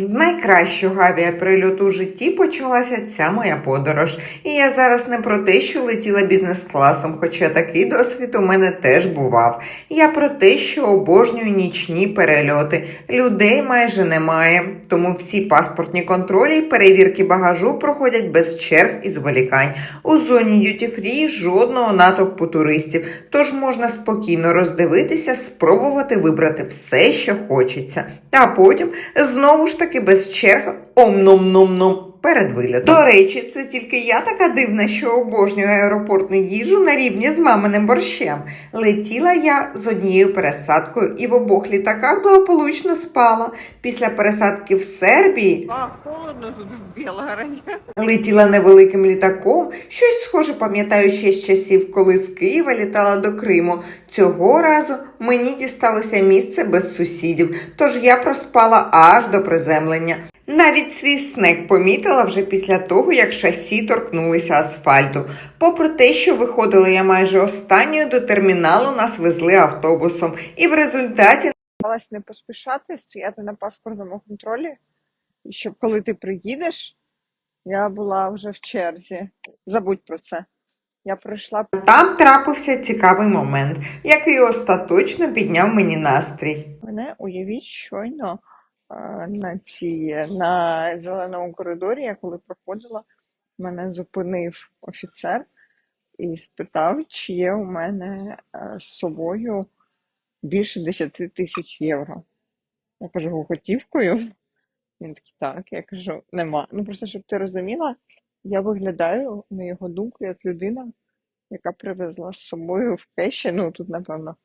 З найкращого авіаприльоту у житті почалася ця моя подорож. І я зараз не про те, що летіла бізнес-класом, хоча такий досвід у мене теж бував. Я про те, що обожнюю нічні перельоти. Людей майже немає, тому всі паспортні контролі і перевірки багажу проходять без черг і зволікань. У зоні дюті-фрі жодного натовпу туристів, тож можна спокійно роздивитися, спробувати вибрати все, що хочеться. А потім знову ж таки без черг ом-ном-ном-ном. Перед вильотом. До речі, це тільки я така дивна, що обожнюю аеропортну їжу на рівні з маминим борщем. Летіла я з однією пересадкою і в обох літаках благополучно спала. Після пересадки в Сербії А, холодно тут в Білгороді. Летіла невеликим літаком, щось схоже пам'ятаю ще з часів, коли з Києва літала до Криму. Цього разу мені дісталося місце без сусідів, тож я проспала аж до приземлення. Навіть свій снек помітила вже після того, як шасі торкнулися асфальту. Попри те, що виходила я майже останньою до терміналу, нас везли автобусом, і в результаті Намагалась не поспішати, стояти на паспортному контролі, щоб коли ти приїдеш, я була вже в черзі. Забудь про це. Я пройшла там трапився цікавий момент, який остаточно підняв мені настрій. мене, уявіть, щойно на ці на зеленому коридорі, я коли проходила, мене зупинив офіцер і спитав, чи є у мене е, з собою більше 10 тисяч євро. Я кажу, готівкою. Він такий, так, я кажу, нема. Ну просто щоб ти розуміла, я виглядаю, на його думку, як людина, яка привезла з собою в кеші, ну тут, напевно,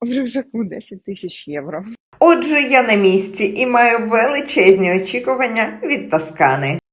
в рюкзаку 10 тисяч євро. Отже, я на місці і маю величезні очікування від Тоскани.